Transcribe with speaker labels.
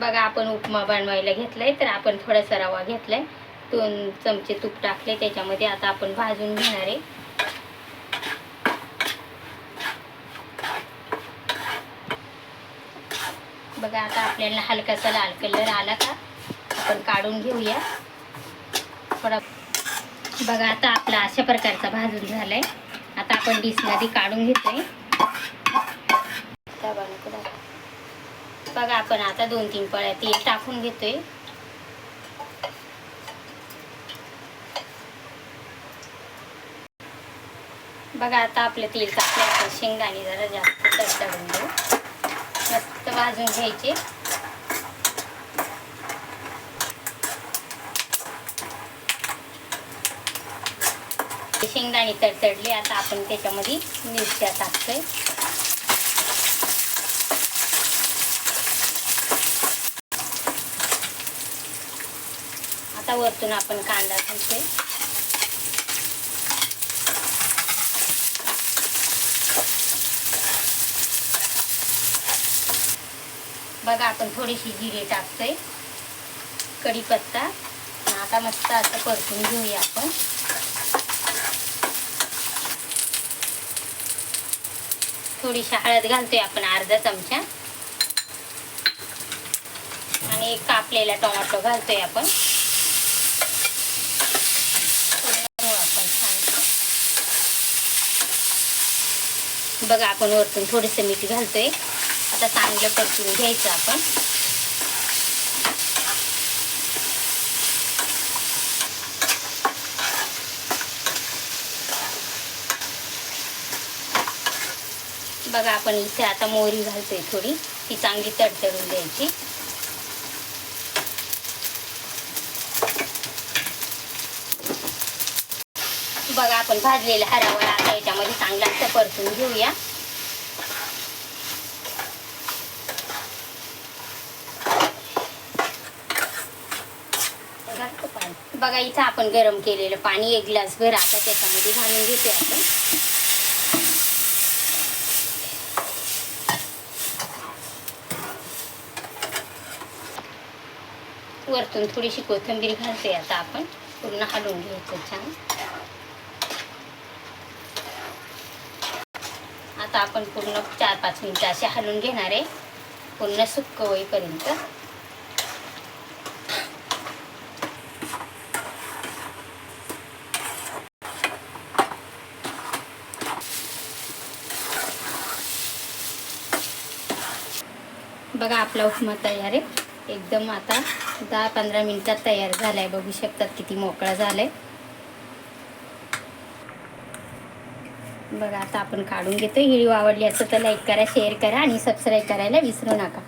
Speaker 1: बघा आपण उपमा बनवायला घेतलाय तर आपण थोडासा रवा घेतलाय. दोन चमचे तूप टाकले त्याच्यामध्ये आता आपण भाजून घेणार आहे. बघा आता आपल्याला हलकासा लाल कलर आला का आपण काढून घेऊया. थोडा बघा आता आपला अशा प्रकारचा भाजून झालाय. आता आपण डिशमध्ये काढून घेतोय. आहे बघा आपण आता दोन तीन पळ्या तेल टाकून घेतोय. बघा आता आपलं तेल टाकलं आपण शेंगदाणे जरा जास्त चढून घेऊ. मस्त भाजून घ्यायचे. शेंगदाणे तडतडले आता आपण त्याच्यामध्ये मिरच्या टाकतोय. आता वरतून आपण कांदा घालतोय. बघा आपण थोडीशी जिरे टाकतोय. कढीपत्ता. आता मस्त असं परतून घेऊया आपण. थोडीशी हळद घालतोय आपण अर्धा चमचा. आणि एक कापलेला टोमॅटो घालतोय आपण पूर्ण मळू आपण छान बघा आपण वरतून थोडंसं मीठ घालतोय. आता चांगलं परतून घ्यायचं आपण. बघा आपण इथे आता मोहरी घालतोय थोडी. ती चांगली तडतडून द्यायची बघा आपण भाजलेला हरावळा आता याच्यामध्ये चांगला असं परतून घेऊया. बघा इथं आपण गरम केलेलं पाणी एक ग्लास भर आता त्याच्यामध्ये घालून घेतोय आपण. वरतून थोडीशी कोथिंबीर घालते आता आपण. पूर्ण हलवून घ्यायचं छान. आता आपण पूर्ण चार पाच मिनिटं असे हलवून घेणार आहे. पूर्ण सुक्क होईपर्यंत. बघा आपला उपमा तयार आहे. एकदम आता दहा पंधरा मिनटात तयार झालाय. बघू शकतात किती मोकळा झालाय. बघा आता आपण काढून घेतो व्हिडिओ आवडली असेल तर लाईक करा शेअर करा आणि सबस्क्राईब करायला विसरू नका.